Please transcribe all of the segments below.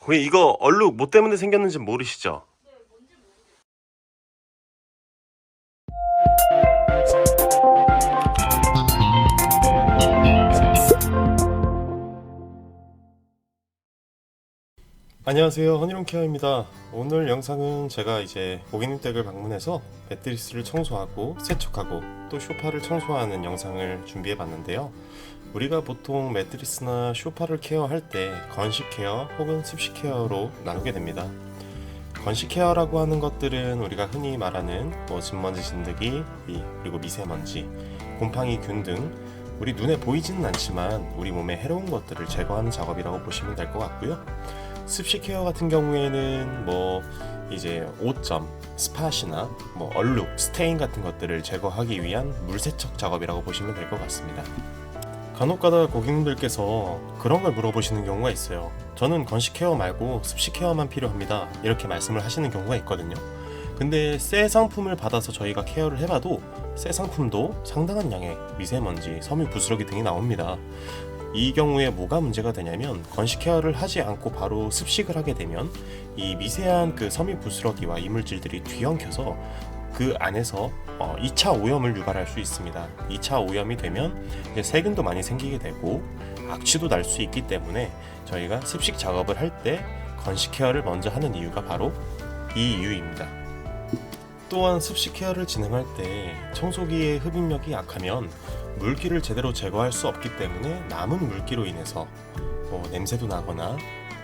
고객님 이거 얼룩 뭐 때문에 생겼는지 모르시죠? 안녕하세요. 허니룸케어입니다. 오늘 영상은 제가 이제 고객님 댁을 방문해서 매트리스를 청소하고 세척하고 또 쇼파를 청소하는 영상을 준비해 봤는데요. 우리가 보통 매트리스나 쇼파를 케어할 때 건식 케어 혹은 습식 케어로 나누게 됩니다. 건식 케어라고 하는 것들은 우리가 흔히 말하는 뭐 진먼지 진드기 이- 그리고 미세먼지 곰팡이 균 등 우리 눈에 보이지는 않지만 우리 몸에 해로운 것들을 제거하는 작업이라고 보시면 될 것 같고요 습식 케어 같은 경우에는 뭐 이제 오점, 스팟이나 뭐 얼룩, 스테인 같은 것들을 제거하기 위한 물 세척 작업이라고 보시면 될 것 같습니다. 간혹가다 고객님들께서 그런 걸 물어보시는 경우가 있어요. 저는 건식 케어 말고 습식 케어만 필요합니다. 이렇게 말씀을 하시는 경우가 있거든요. 근데 새 상품을 받아서 저희가 케어를 해봐도 새 상품도 상당한 양의 미세먼지, 섬유 부스러기 등이 나옵니다. 이 경우에 뭐가 문제가 되냐면 건식 케어를 하지 않고 바로 습식을 하게 되면 이 미세한 그 섬유 부스러기와 이물질들이 뒤엉켜서 그 안에서 어, 2차 오염을 유발할 수 있습니다. 2차 오염이 되면 세균도 많이 생기게 되고 악취도 날 수 있기 때문에 저희가 습식 작업을 할 때 건식 케어를 먼저 하는 이유가 바로 이 이유입니다. 또한 습식 케어를 진행할 때 청소기의 흡입력이 약하면 물기를 제대로 제거할 수 없기 때문에 남은 물기로 인해서 뭐 냄새도 나거나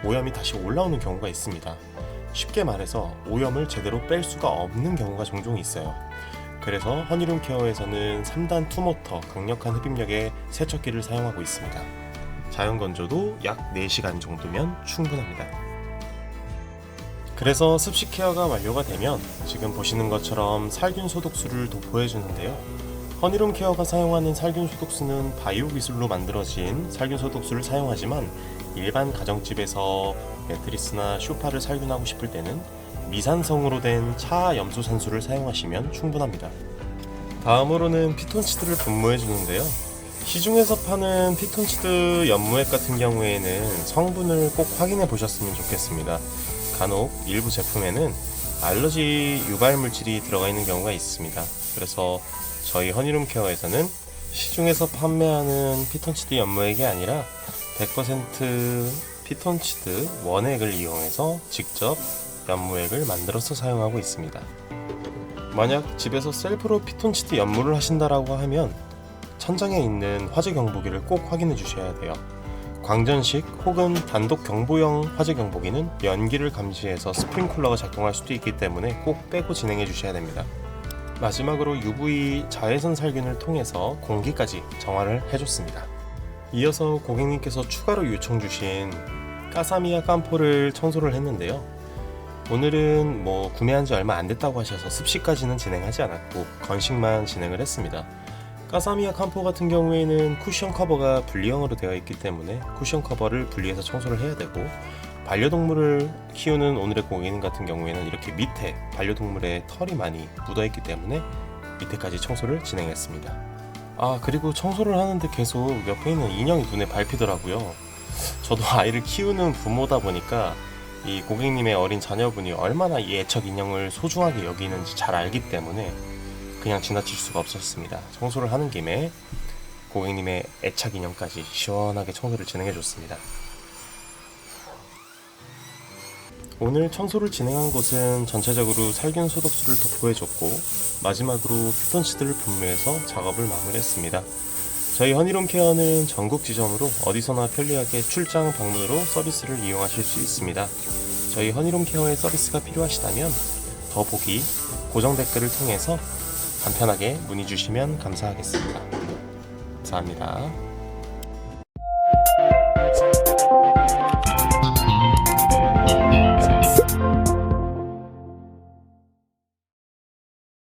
오염이 다시 올라오는 경우가 있습니다. 쉽게 말해서 오염을 제대로 뺄 수가 없는 경우가 종종 있어요. 그래서 허니룸 케어에서는 3단 투모터 강력한 흡입력의 세척기를 사용하고 있습니다. 자연 건조도 약 4시간 정도면 충분합니다. 그래서 습식 케어가 완료가 되면 지금 보시는 것처럼 살균 소독수를 도포해 주는데요. 허니룸 케어가 사용하는 살균 소독수는 바이오 기술로 만들어진 살균 소독수를 사용하지만 일반 가정집에서 매트리스나 쇼파를 살균하고 싶을 때는 미산성으로 된 차 염소산수를 사용하시면 충분합니다. 다음으로는 피톤치드를 분무해 주는데요. 시중에서 파는 피톤치드 연무액 같은 경우에는 성분을 꼭 확인해 보셨으면 좋겠습니다. 간혹 일부 제품에는 알러지 유발 물질이 들어가 있는 경우가 있습니다. 그래서 저희 허니룸 케어에서는 시중에서 판매하는 피톤치드 연무액이 아니라 100% 피톤치드 원액을 이용해서 직접 연무액을 만들어서 사용하고 있습니다. 만약 집에서 셀프로 피톤치드 연무를 하신다라고 하면 천장에 있는 화재 경보기를 꼭 확인해 주셔야 돼요. 광전식 혹은 단독 경보형 화재 경보기는 연기를 감지해서 스프링클러가 작동할 수도 있기 때문에 꼭 빼고 진행해 주셔야 됩니다. 마지막으로 UV 자외선 살균을 통해서 공기까지 정화를 해줬습니다. 이어서 고객님께서 추가로 요청 주신 까사미아 깜포를 청소를 했는데요. 오늘은 뭐 구매한 지 얼마 안 됐다고 하셔서 습식까지는 진행하지 않았고 건식만 진행을 했습니다. 까사미아 캄포 같은 경우에는 쿠션 커버가 분리형으로 되어 있기 때문에 쿠션 커버를 분리해서 청소를 해야 되고 반려동물을 키우는 오늘의 고객님 같은 경우에는 이렇게 밑에 반려동물의 털이 많이 묻어있기 때문에 밑에까지 청소를 진행했습니다. 아 그리고 청소를 하는데 계속 옆에 있는 인형이 눈에 밟히더라고요. 저도 아이를 키우는 부모다 보니까 이 고객님의 어린 자녀분이 얼마나 이 애착 인형을 소중하게 여기는지 잘 알기 때문에 그냥 지나칠 수가 없었습니다. 청소를 하는 김에 고객님의 애착 인형까지 시원하게 청소를 진행해 줬습니다. 오늘 청소를 진행한 곳은 전체적으로 살균 소독수를 도포해 줬고 마지막으로 피톤치드를 분무해서 작업을 마무리했습니다. 저희 허니룸 케어는 전국 지점으로 어디서나 편리하게 출장 방문으로 서비스를 이용하실 수 있습니다. 저희 허니룸 케어의 서비스가 필요하시다면 더보기 고정 댓글을 통해서 간편하게 문의 주시면 감사하겠습니다. 감사합니다.